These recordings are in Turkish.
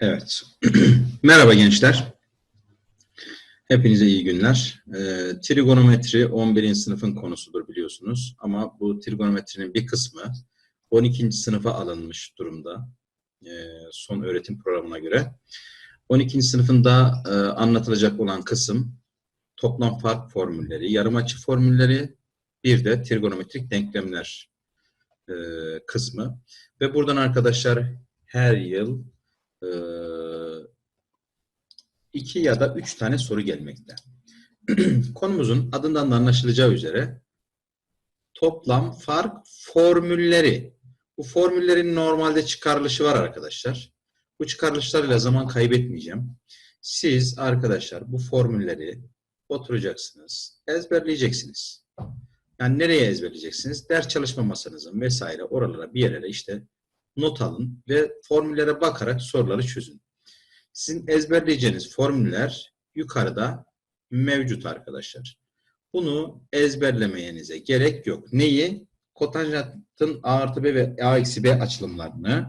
Evet. Merhaba gençler. Hepinize iyi günler. Ee, trigonometri 11. sınıfın konusudur biliyorsunuz. Ama bu trigonometrinin bir kısmı 12. sınıfa alınmış durumda. Ee, son öğretim programına göre. 12. sınıfında e, anlatılacak olan kısım toplam fark formülleri, yarım açı formülleri, bir de trigonometrik denklemler e, kısmı. Ve buradan arkadaşlar her yıl e, iki ya da üç tane soru gelmekte. Konumuzun adından da anlaşılacağı üzere toplam fark formülleri. Bu formüllerin normalde çıkarılışı var arkadaşlar. Bu çıkarılışlarla zaman kaybetmeyeceğim. Siz arkadaşlar bu formülleri oturacaksınız, ezberleyeceksiniz. Yani nereye ezberleyeceksiniz? Ders çalışma masanızın vesaire oralara bir yerlere işte not alın ve formüllere bakarak soruları çözün. Sizin ezberleyeceğiniz formüller yukarıda mevcut arkadaşlar. Bunu ezberlemeyenize gerek yok. Neyi? Kotanjantın A artı B ve A eksi B açılımlarını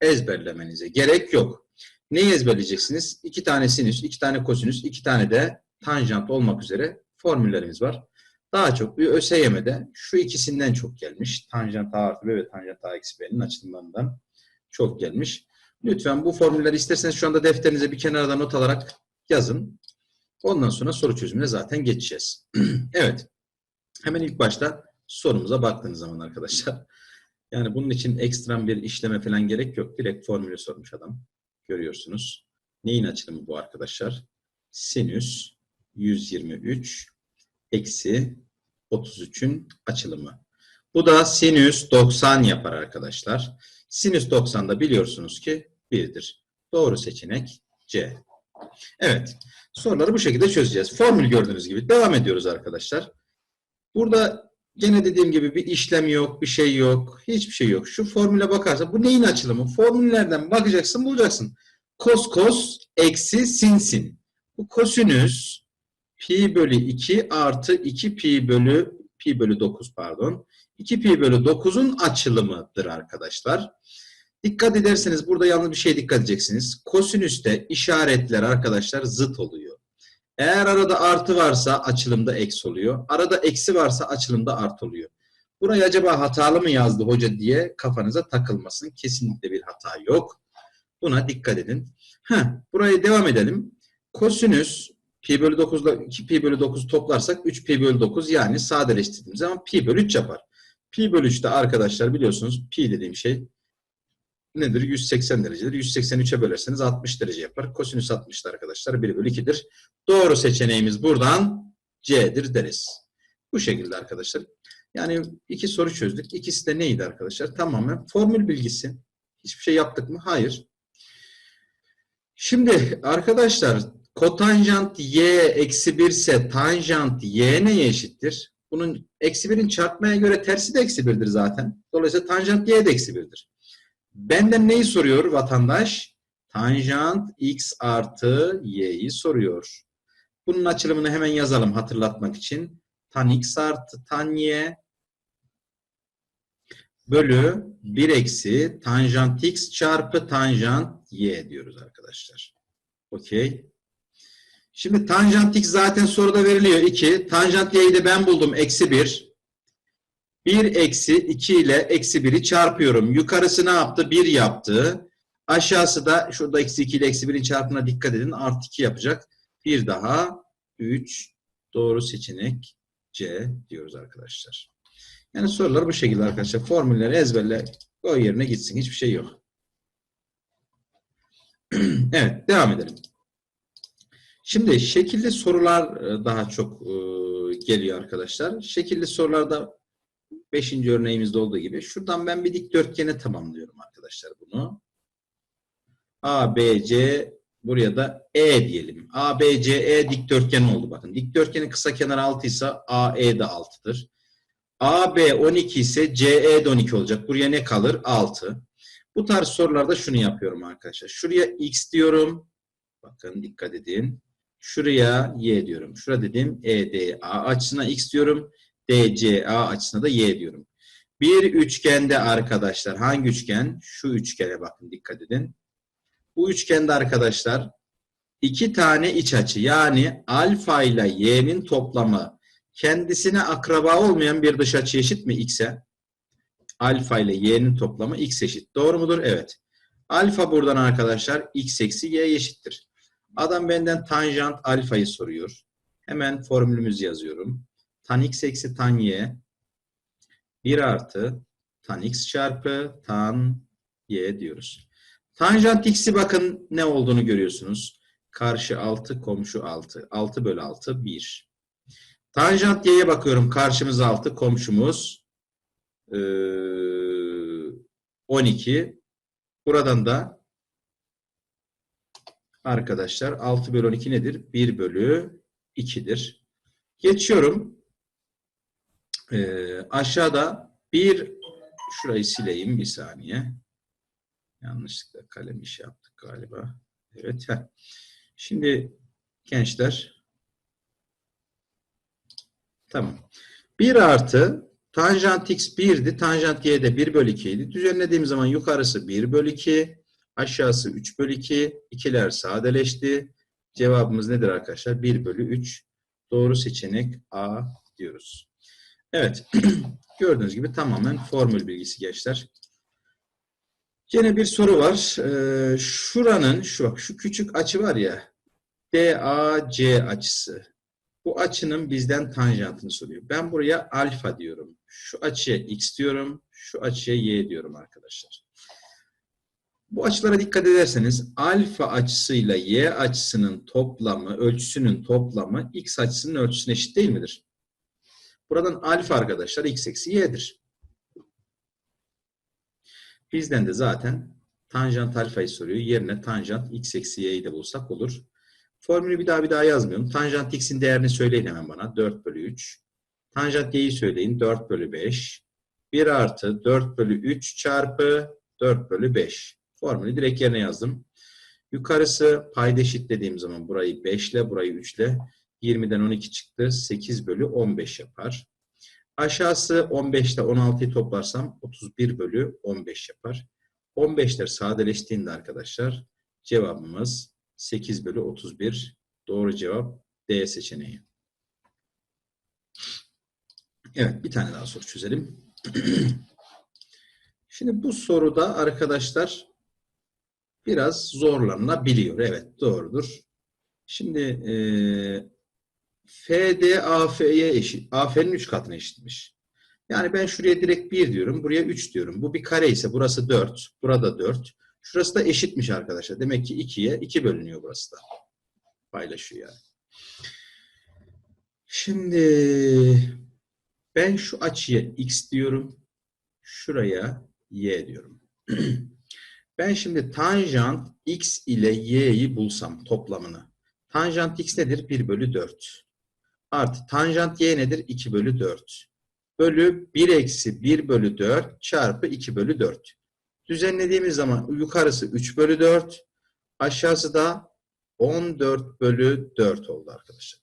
ezberlemenize gerek yok. Neyi ezberleyeceksiniz? İki tane sinüs, iki tane kosinüs, iki tane de tanjant olmak üzere formüllerimiz var. Daha çok bir ÖSYM'de şu ikisinden çok gelmiş. Tanjant A artı B ve tanjant A eksi B'nin açılımlarından çok gelmiş. Lütfen bu formülleri isterseniz şu anda defterinize bir kenarda not alarak yazın. Ondan sonra soru çözümüne zaten geçeceğiz. evet. Hemen ilk başta sorumuza baktığınız zaman arkadaşlar. Yani bunun için ekstrem bir işleme falan gerek yok. Direkt formülü sormuş adam. Görüyorsunuz. Neyin açılımı bu arkadaşlar? Sinüs 123 eksi 33'ün açılımı. Bu da sinüs 90 yapar arkadaşlar. Sinüs 90'da biliyorsunuz ki 1'dir. Doğru seçenek C. Evet. Soruları bu şekilde çözeceğiz. Formül gördüğünüz gibi. Devam ediyoruz arkadaşlar. Burada gene dediğim gibi bir işlem yok, bir şey yok. Hiçbir şey yok. Şu formüle bakarsa bu neyin açılımı? Formüllerden bakacaksın, bulacaksın. Kos kos eksi sin sin. Bu kosinüs pi bölü 2 artı 2 pi bölü pi bölü 9 pardon. 2 pi bölü 9'un açılımıdır arkadaşlar. Dikkat ederseniz burada yalnız bir şey dikkat edeceksiniz. Kosinüste işaretler arkadaşlar zıt oluyor. Eğer arada artı varsa açılımda eksi oluyor. Arada eksi varsa açılımda artı oluyor. Burayı acaba hatalı mı yazdı hoca diye kafanıza takılmasın. Kesinlikle bir hata yok. Buna dikkat edin. Heh, buraya devam edelim. Kosinüs pi bölü 9 ile 2 pi bölü 9 toplarsak 3 pi bölü 9 yani sadeleştirdiğimiz zaman pi bölü 3 yapar. Pi bölü 3'te arkadaşlar biliyorsunuz pi dediğim şey nedir? 180 derecedir. 183'e bölerseniz 60 derece yapar. Kosinüs 60'da arkadaşlar 1 bölü 2'dir. Doğru seçeneğimiz buradan C'dir deriz. Bu şekilde arkadaşlar. Yani iki soru çözdük. İkisi de neydi arkadaşlar? Tamamen formül bilgisi. Hiçbir şey yaptık mı? Hayır. Şimdi arkadaşlar kotanjant y eksi 1 ise tanjant y neye eşittir? Bunun eksi 1'in çarpmaya göre tersi de eksi 1'dir zaten. Dolayısıyla tanjant y de eksi 1'dir. Benden neyi soruyor vatandaş? Tanjant x artı y'yi soruyor. Bunun açılımını hemen yazalım hatırlatmak için. Tan x artı tan y bölü 1 eksi tanjant x çarpı tanjant y diyoruz arkadaşlar. Okey. Şimdi tanjant x zaten soruda veriliyor 2. Tanjant y'yi de ben buldum eksi 1. 1 eksi 2 ile eksi 1'i çarpıyorum. Yukarısı ne yaptı? 1 yaptı. Aşağısı da şurada eksi 2 ile eksi 1'in çarpımına dikkat edin. Artı 2 yapacak. Bir daha 3 doğru seçenek C diyoruz arkadaşlar. Yani sorular bu şekilde arkadaşlar. Formülleri ezberle koy yerine gitsin. Hiçbir şey yok. evet devam edelim. Şimdi şekilli sorular daha çok geliyor arkadaşlar. Şekilli sorularda Beşinci örneğimizde olduğu gibi. Şuradan ben bir dikdörtgene tamamlıyorum arkadaşlar bunu. A, B, C buraya da E diyelim. A, B, C, E dikdörtgen oldu bakın. Dikdörtgenin kısa kenarı 6 ise A, E de 6'dır. A, B 12 ise C, E de 12 olacak. Buraya ne kalır? 6. Bu tarz sorularda şunu yapıyorum arkadaşlar. Şuraya X diyorum. Bakın dikkat edin. Şuraya Y diyorum. Şurada dedim E, D, A açısına X diyorum. DCA açısına da Y diyorum. Bir üçgende arkadaşlar hangi üçgen? Şu üçgene bakın dikkat edin. Bu üçgende arkadaşlar iki tane iç açı yani alfa ile y'nin toplamı kendisine akraba olmayan bir dış açı eşit mi x'e? Alfa ile y'nin toplamı x eşit. Doğru mudur? Evet. Alfa buradan arkadaşlar x eksi y eşittir. Adam benden tanjant alfayı soruyor. Hemen formülümüzü yazıyorum. Tan x eksi tan y 1 artı tan x çarpı tan y diyoruz. Tanjant x'i bakın ne olduğunu görüyorsunuz. Karşı 6, komşu 6. 6 bölü 6, 1. Tanjant y'ye bakıyorum. Karşımız 6, komşumuz eee, 12. Buradan da arkadaşlar 6 bölü 12 nedir? 1 bölü 2'dir. Geçiyorum. Ee, aşağıda bir şurayı sileyim bir saniye. Yanlışlıkla kalem işi yaptık galiba. Evet. heh. Şimdi gençler tamam. 1 artı tanjant x 1'di. Tanjant y de 1 bölü 2 idi. Düzenlediğim zaman yukarısı 1 bölü 2. Aşağısı 3 bölü 2. İkiler sadeleşti. Cevabımız nedir arkadaşlar? 1 bölü 3. Doğru seçenek A diyoruz. Evet. Gördüğünüz gibi tamamen formül bilgisi gençler. Yine bir soru var. Ee, şuranın, şu bak şu küçük açı var ya. DAC açısı. Bu açının bizden tanjantını soruyor. Ben buraya alfa diyorum. Şu açıya x diyorum. Şu açıya y diyorum arkadaşlar. Bu açılara dikkat ederseniz alfa açısıyla y açısının toplamı, ölçüsünün toplamı x açısının ölçüsüne eşit değil midir? Buradan alfa arkadaşlar x eksi y'dir. Bizden de zaten tanjant alfayı soruyor. Yerine tanjant x eksi y'yi de bulsak olur. Formülü bir daha bir daha yazmıyorum. Tanjant x'in değerini söyleyin hemen bana. 4 bölü 3. Tanjant y'yi söyleyin. 4 bölü 5. 1 artı 4 bölü 3 çarpı 4 bölü 5. Formülü direkt yerine yazdım. Yukarısı payda eşitlediğim zaman burayı 5 ile burayı 3 ile 20'den 12 çıktı. 8 bölü 15 yapar. Aşağısı 15 ile 16'yı toplarsam 31 bölü 15 yapar. 15'ler sadeleştiğinde arkadaşlar cevabımız 8 bölü 31. Doğru cevap D seçeneği. Evet bir tane daha soru çözelim. Şimdi bu soruda arkadaşlar biraz zorlanabiliyor. Evet doğrudur. Şimdi e, FD AF'ye eşit. AF'nin 3 katına eşitmiş. Yani ben şuraya direkt 1 diyorum. Buraya 3 diyorum. Bu bir kare ise burası 4. Burada 4. Şurası da eşitmiş arkadaşlar. Demek ki 2'ye 2 bölünüyor burası da. Paylaşıyor yani. Şimdi ben şu açıya x diyorum. Şuraya y diyorum. ben şimdi tanjant x ile y'yi bulsam toplamını. Tanjant x nedir? 1 bölü 4. Artı tanjant y nedir? 2 bölü 4. Bölü 1 eksi 1 bölü 4 çarpı 2 bölü 4. Düzenlediğimiz zaman yukarısı 3 bölü 4. Aşağısı da 14 bölü 4 oldu arkadaşlar.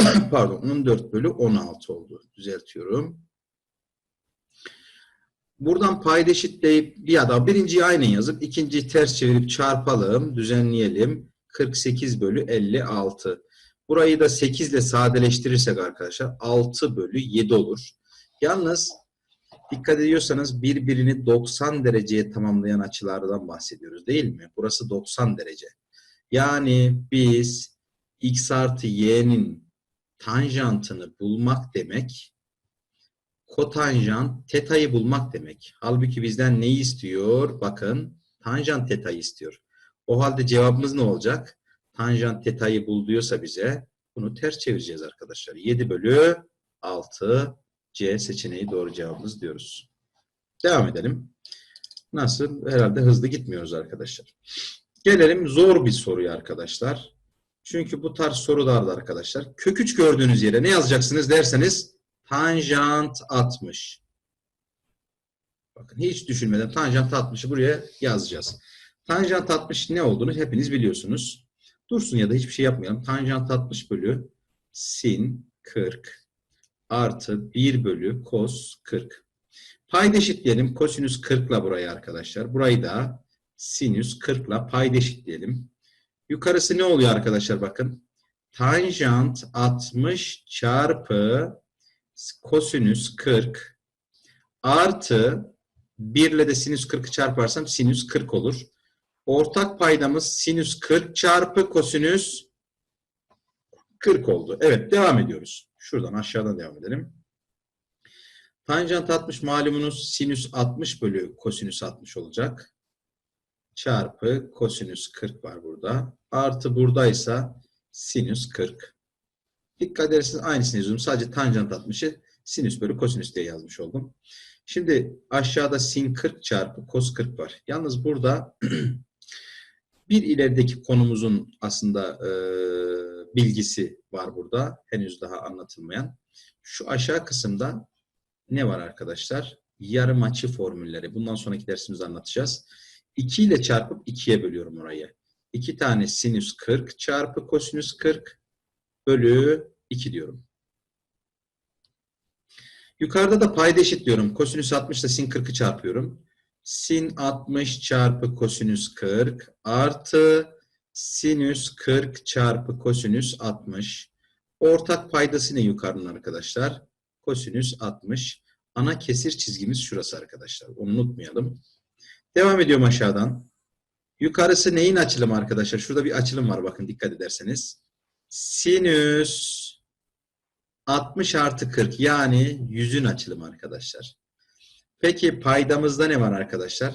Pardon 14 bölü 16 oldu. Düzeltiyorum. Buradan payda eşitleyip bir adam birinciyi aynen yazıp ikinciyi ters çevirip çarpalım, düzenleyelim. 48 bölü 56. Burayı da 8 ile sadeleştirirsek arkadaşlar 6 bölü 7 olur. Yalnız dikkat ediyorsanız birbirini 90 dereceye tamamlayan açılardan bahsediyoruz değil mi? Burası 90 derece. Yani biz x artı y'nin tanjantını bulmak demek kotanjant teta'yı bulmak demek. Halbuki bizden neyi istiyor? Bakın tanjant teta'yı istiyor. O halde cevabımız ne olacak? Tanjant teta'yı bul diyorsa bize bunu ters çevireceğiz arkadaşlar. 7 bölü 6 C seçeneği doğru cevabımız diyoruz. Devam edelim. Nasıl? Herhalde hızlı gitmiyoruz arkadaşlar. Gelelim zor bir soruya arkadaşlar. Çünkü bu tarz sorularda arkadaşlar kök 3 gördüğünüz yere ne yazacaksınız derseniz tanjant 60. Bakın hiç düşünmeden tanjant 60'ı buraya yazacağız. Tanjant 60 ne olduğunu hepiniz biliyorsunuz. Dursun ya da hiçbir şey yapmayalım. Tanjant 60 bölü sin 40 artı 1 bölü kos 40. Payda eşitleyelim. Kosinüs 40 ile burayı arkadaşlar. Burayı da sinüs 40 ile payda eşitleyelim. Yukarısı ne oluyor arkadaşlar bakın. Tanjant 60 çarpı kosinüs 40 artı 1 ile de sinüs 40'ı çarparsam sinüs 40 olur. Ortak paydamız sinüs 40 çarpı kosinüs 40 oldu. Evet devam ediyoruz. Şuradan aşağıdan devam edelim. Tanjant 60 malumunuz sinüs 60 bölü kosinüs 60 olacak. Çarpı kosinüs 40 var burada. Artı buradaysa sinüs 40. Dikkat ederseniz aynısını yazıyorum. Sadece tanjant 60'ı sinüs bölü kosinüs diye yazmış oldum. Şimdi aşağıda sin 40 çarpı kos 40 var. Yalnız burada bir ilerideki konumuzun aslında e, bilgisi var burada. Henüz daha anlatılmayan. Şu aşağı kısımda ne var arkadaşlar? Yarım açı formülleri. Bundan sonraki dersimizde anlatacağız. 2 ile çarpıp 2'ye bölüyorum orayı. 2 tane sinüs 40 çarpı kosinüs 40 bölü 2 diyorum. Yukarıda da payda eşitliyorum. Kosinüs 60 ile sin 40'ı çarpıyorum. Sin 60 çarpı kosinüs 40 artı sinüs 40 çarpı kosinüs 60. Ortak paydası ne yukarının arkadaşlar? Kosinüs 60. Ana kesir çizgimiz şurası arkadaşlar. Onu unutmayalım. Devam ediyorum aşağıdan. Yukarısı neyin açılımı arkadaşlar? Şurada bir açılım var bakın dikkat ederseniz. Sinüs 60 artı 40 yani 100'ün açılımı arkadaşlar. Peki paydamızda ne var arkadaşlar?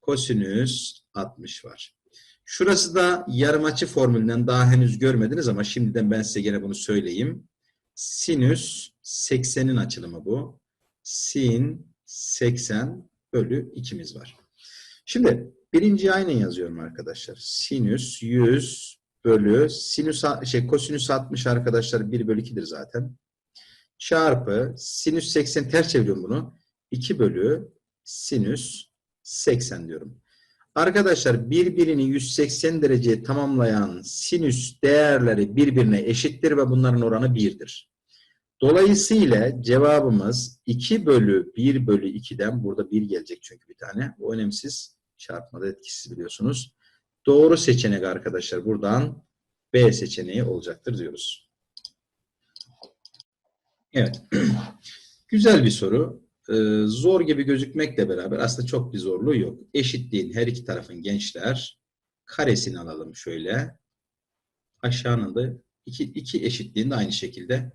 Kosinüs 60 var. Şurası da yarım açı formülünden daha henüz görmediniz ama şimdiden ben size gene bunu söyleyeyim. Sinüs 80'in açılımı bu. Sin 80 bölü 2'miz var. Şimdi birinciyi aynen yazıyorum arkadaşlar. Sinüs 100 bölü sinüs şey kosinüs 60 arkadaşlar 1 bölü 2'dir zaten. Çarpı sinüs 80 ters çeviriyorum bunu. 2 bölü sinüs 80 diyorum. Arkadaşlar birbirini 180 dereceye tamamlayan sinüs değerleri birbirine eşittir ve bunların oranı 1'dir. Dolayısıyla cevabımız 2 bölü 1 bölü 2'den burada 1 gelecek çünkü bir tane. O önemsiz. Çarpmada etkisiz biliyorsunuz. Doğru seçenek arkadaşlar buradan B seçeneği olacaktır diyoruz. Evet. Güzel bir soru. Ee, zor gibi gözükmekle beraber aslında çok bir zorluğu yok. Eşitliğin her iki tarafın gençler karesini alalım şöyle. Aşağının da iki, iki eşitliğin de aynı şekilde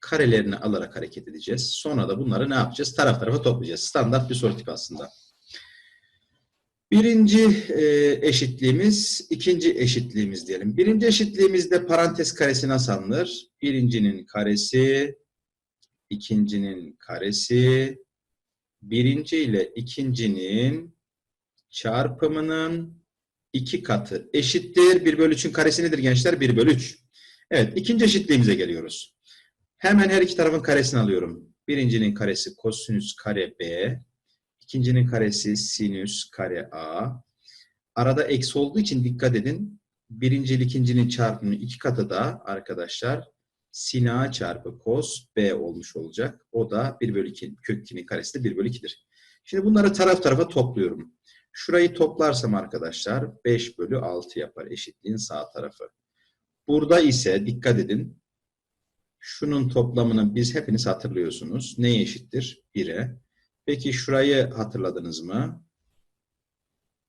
karelerini alarak hareket edeceğiz. Sonra da bunları ne yapacağız? Taraf tarafa toplayacağız. Standart bir soru tipi aslında. Birinci e, eşitliğimiz, ikinci eşitliğimiz diyelim. Birinci eşitliğimizde parantez karesi nasıl alınır? Birincinin karesi, ikincinin karesi, birinci ile ikincinin çarpımının iki katı eşittir. 1 bölü 3'ün karesi nedir gençler? 1 bölü 3. Evet, ikinci eşitliğimize geliyoruz. Hemen her iki tarafın karesini alıyorum. Birincinin karesi kosinüs kare b, ikincinin karesi sinüs kare a. Arada eksi olduğu için dikkat edin. Birinci ile ikincinin çarpımının iki katı da arkadaşlar sin a çarpı cos b olmuş olacak. O da 1 bölü 2, kök 2'nin karesi de 1 bölü 2'dir. Şimdi bunları taraf tarafa topluyorum. Şurayı toplarsam arkadaşlar 5 bölü 6 yapar eşitliğin sağ tarafı. Burada ise dikkat edin. Şunun toplamını biz hepiniz hatırlıyorsunuz. Neye eşittir? 1'e. Peki şurayı hatırladınız mı?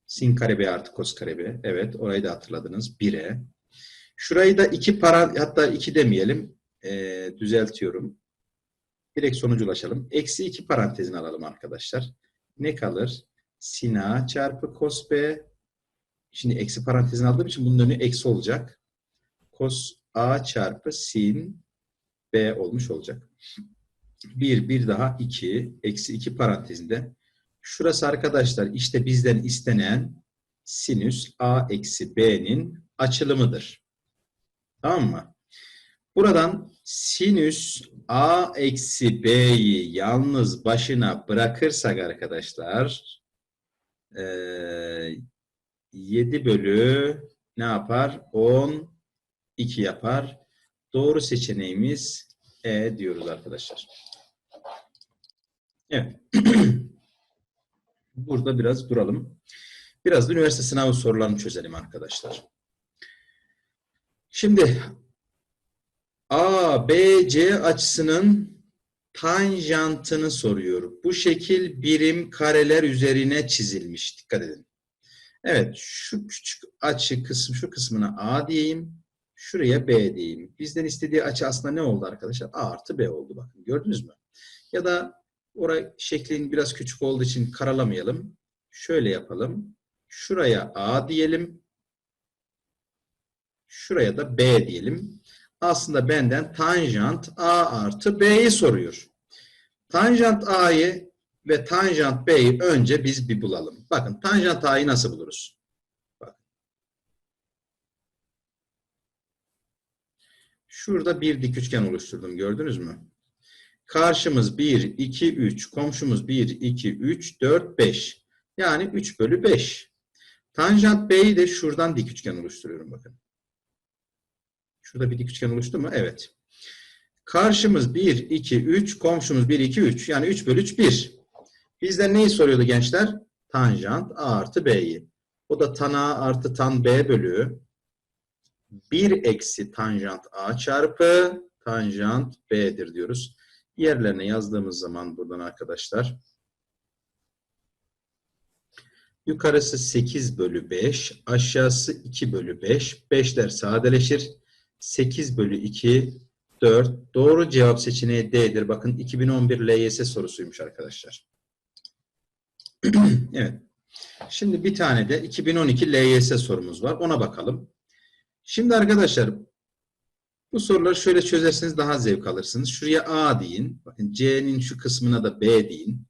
Sin kare b artı kos kare b. Evet orayı da hatırladınız. 1'e. Şurayı da 2 para hatta 2 demeyelim. Ee, düzeltiyorum. Direkt sonuca ulaşalım. Eksi 2 parantezini alalım arkadaşlar. Ne kalır? Sin a çarpı kos b. Şimdi eksi parantezini aldığım için bunun önü eksi olacak. Kos a çarpı sin b olmuş olacak. 1, bir daha 2, eksi 2 parantezinde. Şurası arkadaşlar işte bizden istenen sinüs a eksi b'nin açılımıdır. Tamam mı? Buradan sinüs a eksi b'yi yalnız başına bırakırsak arkadaşlar 7 bölü ne yapar? 10 2 yapar. Doğru seçeneğimiz E diyoruz arkadaşlar. Evet. Burada biraz duralım. Biraz da üniversite sınavı sorularını çözelim arkadaşlar. Şimdi A, B, C açısının tanjantını soruyor. Bu şekil birim kareler üzerine çizilmiş. Dikkat edin. Evet, şu küçük açı kısmı, şu kısmına A diyeyim. Şuraya B diyeyim. Bizden istediği açı aslında ne oldu arkadaşlar? A artı B oldu bakın. Gördünüz mü? Ya da oraya şeklin biraz küçük olduğu için karalamayalım. Şöyle yapalım. Şuraya A diyelim. Şuraya da B diyelim. Aslında benden tanjant A artı B'yi soruyor. Tanjant A'yı ve tanjant B'yi önce biz bir bulalım. Bakın tanjant A'yı nasıl buluruz? Bakın. Şurada bir dik üçgen oluşturdum. Gördünüz mü? Karşımız 1, 2, 3. Komşumuz 1, 2, 3, 4, 5. Yani 3 bölü 5. Tanjant B'yi de şuradan dik üçgen oluşturuyorum bakın. Şurada bir dik üçgen oluştu mu? Evet. Karşımız 1, 2, 3. Komşumuz 1, 2, 3. Yani 3 bölü 3, 1. Bizden neyi soruyordu gençler? Tanjant A artı B'yi. O da tan A artı tan B bölü 1 eksi tanjant A çarpı tanjant B'dir diyoruz. Yerlerine yazdığımız zaman buradan arkadaşlar yukarısı 8 bölü 5, aşağısı 2 bölü 5. 5'ler sadeleşir. 8 bölü 2, 4. Doğru cevap seçeneği D'dir. Bakın 2011 LYS sorusuymuş arkadaşlar. evet. Şimdi bir tane de 2012 LYS sorumuz var. Ona bakalım. Şimdi arkadaşlar bu soruları şöyle çözerseniz daha zevk alırsınız. Şuraya A deyin. Bakın C'nin şu kısmına da B deyin.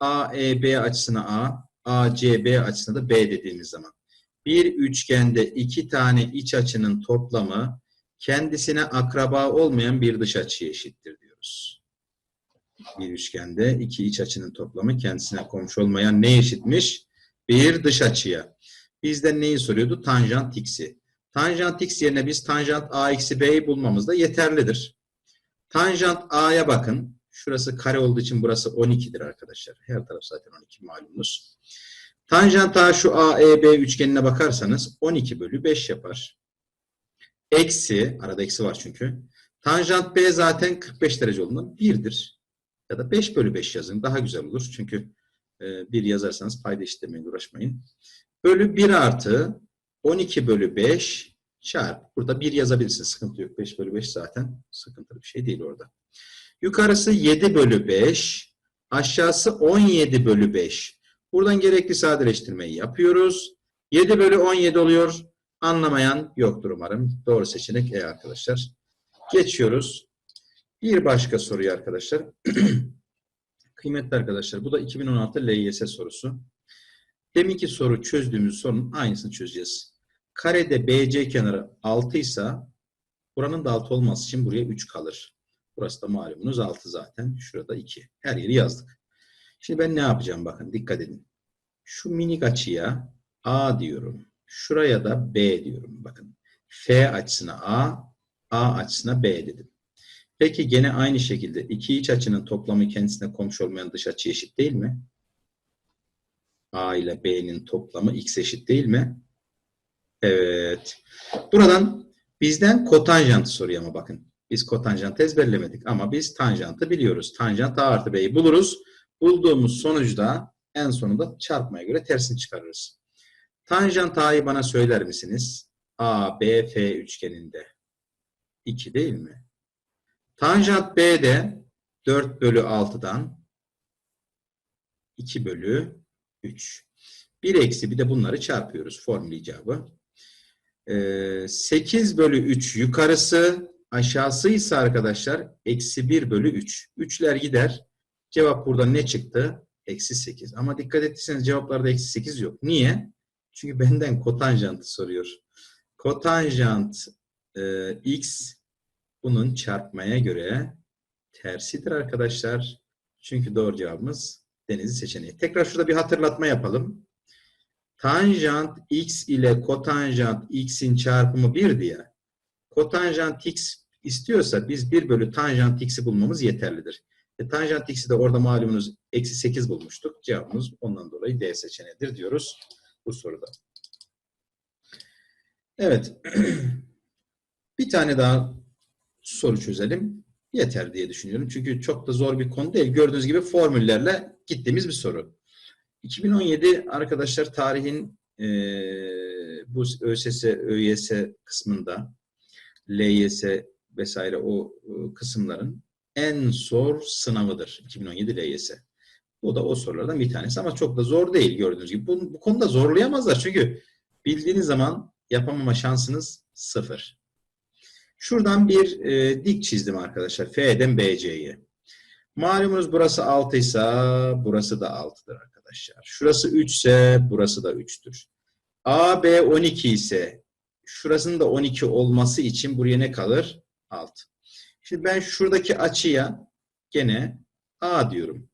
A, E, B açısına A, A, C, B açısına da B dediğimiz zaman. Bir üçgende iki tane iç açının toplamı kendisine akraba olmayan bir dış açıya eşittir diyoruz. Bir üçgende iki iç açının toplamı kendisine komşu olmayan ne eşitmiş? Bir dış açıya. Bizden neyi soruyordu? Tanjant x'i. Tanjant x yerine biz tanjant a eksi b'yi bulmamız da yeterlidir. Tanjant a'ya bakın. Şurası kare olduğu için burası 12'dir arkadaşlar. Her taraf zaten 12 malumunuz. Tanjant a şu a, e, b üçgenine bakarsanız 12 bölü 5 yapar. Eksi, arada eksi var çünkü. Tanjant b zaten 45 derece olduğundan 1'dir. Ya da 5 bölü 5 yazın. Daha güzel olur. Çünkü e, 1 yazarsanız payda işlemeyin, uğraşmayın. Bölü 1 artı 12 bölü 5 çarp. Burada 1 yazabilirsiniz. Sıkıntı yok. 5 bölü 5 zaten sıkıntılı bir şey değil orada. Yukarısı 7 bölü 5. Aşağısı 17 bölü 5. Buradan gerekli sadeleştirmeyi yapıyoruz. 7 bölü 17 oluyor. Anlamayan yoktur umarım. Doğru seçenek E arkadaşlar. Geçiyoruz. Bir başka soruyu arkadaşlar. Kıymetli arkadaşlar bu da 2016 LYS sorusu. Deminki soru çözdüğümüz sorunun aynısını çözeceğiz. Karede BC kenarı 6 ise buranın da 6 olması için buraya 3 kalır. Burası da malumunuz 6 zaten. Şurada 2. Her yeri yazdık. Şimdi ben ne yapacağım bakın dikkat edin. Şu minik açıya A diyorum. Şuraya da B diyorum bakın. F açısına A, A açısına B dedim. Peki gene aynı şekilde iki iç açının toplamı kendisine komşu olmayan dış açı eşit değil mi? A ile B'nin toplamı x eşit değil mi? Evet. Buradan bizden kotanjantı soruyor ama bakın. Biz kotanjantı ezberlemedik ama biz tanjantı biliyoruz. Tanjant A artı B'yi buluruz. Bulduğumuz sonuçta en sonunda çarpmaya göre tersini çıkarırız. Tanjant A'yı bana söyler misiniz? A, B, F üçgeninde. 2 değil mi? Tanjant B'de 4 bölü 6'dan 2 bölü 3. 1 eksi bir de bunları çarpıyoruz. Formül icabı. Ee, 8 bölü 3 yukarısı aşağısı ise arkadaşlar eksi 1 bölü 3. 3'ler gider. Cevap burada ne çıktı? Eksi 8. Ama dikkat ettiyseniz cevaplarda eksi 8 yok. Niye? Çünkü benden kotanjantı soruyor. Kotanjant e, x bunun çarpmaya göre tersidir arkadaşlar. Çünkü doğru cevabımız Denizli seçeneği. Tekrar şurada bir hatırlatma yapalım. Tanjant x ile kotanjant x'in çarpımı 1 diye. Kotanjant x istiyorsa biz 1 bölü tanjant x'i bulmamız yeterlidir. E, tanjant x'i de orada malumunuz eksi 8 bulmuştuk. Cevabımız ondan dolayı D seçeneğidir diyoruz. bu soruda. Evet. bir tane daha soru çözelim. Yeter diye düşünüyorum. Çünkü çok da zor bir konu değil. Gördüğünüz gibi formüllerle gittiğimiz bir soru. 2017 arkadaşlar tarihin eee, bu ÖSS, ÖYS kısmında LYS vesaire o e, kısımların en zor sınavıdır 2017 LYS. Bu da o sorulardan bir tanesi ama çok da zor değil gördüğünüz gibi. Bu, bu konuda zorlayamazlar çünkü bildiğiniz zaman yapamama şansınız sıfır. Şuradan bir e, dik çizdim arkadaşlar. F'den BC'ye. Malumunuz burası 6 ise burası da 6'dır arkadaşlar. Şurası 3 ise burası da 3'tür. AB 12 ise şurasının da 12 olması için buraya ne kalır? 6. Şimdi ben şuradaki açıya gene A diyorum.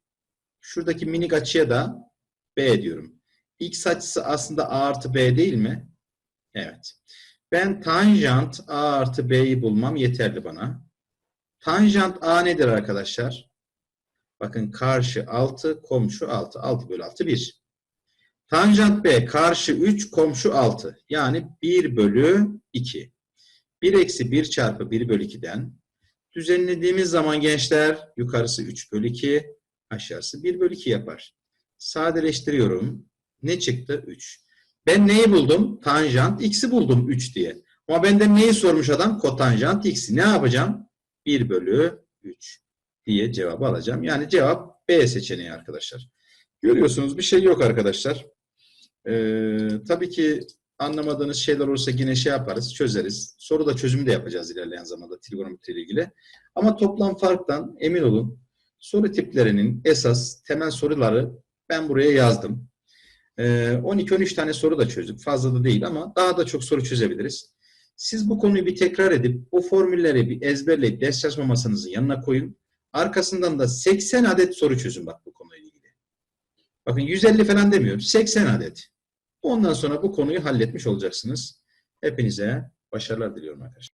Şuradaki minik açıya da B diyorum. X açısı aslında A artı B değil mi? Evet. Ben tanjant A artı B'yi bulmam yeterli bana. Tanjant A nedir arkadaşlar? Bakın karşı 6, komşu 6. 6 bölü 6 1. Tanjant B karşı 3, komşu 6. Yani 1 bölü 2. 1 eksi 1 çarpı 1 bölü 2'den düzenlediğimiz zaman gençler yukarısı 3 bölü 2, aşağısı 1 bölü 2 yapar. Sadeleştiriyorum. Ne çıktı? 3. Ben neyi buldum? Tanjant x'i buldum 3 diye. Ama benden neyi sormuş adam? Kotanjant x'i. Ne yapacağım? 1 bölü 3 diye cevabı alacağım. Yani cevap B seçeneği arkadaşlar. Görüyorsunuz bir şey yok arkadaşlar. Ee, tabii ki anlamadığınız şeyler olursa yine şey yaparız, çözeriz. Soru da çözümü de yapacağız ilerleyen zamanda trigonometri ile ilgili. Ama toplam farktan emin olun soru tiplerinin esas temel soruları ben buraya yazdım. Ee, 12-13 tane soru da çözdük. Fazla da değil ama daha da çok soru çözebiliriz. Siz bu konuyu bir tekrar edip o formülleri bir ezberleyip ders çalışma masanızın yanına koyun. Arkasından da 80 adet soru çözün bak bu konuyla ilgili. Bakın 150 falan demiyorum. 80 adet. Ondan sonra bu konuyu halletmiş olacaksınız. Hepinize başarılar diliyorum arkadaşlar.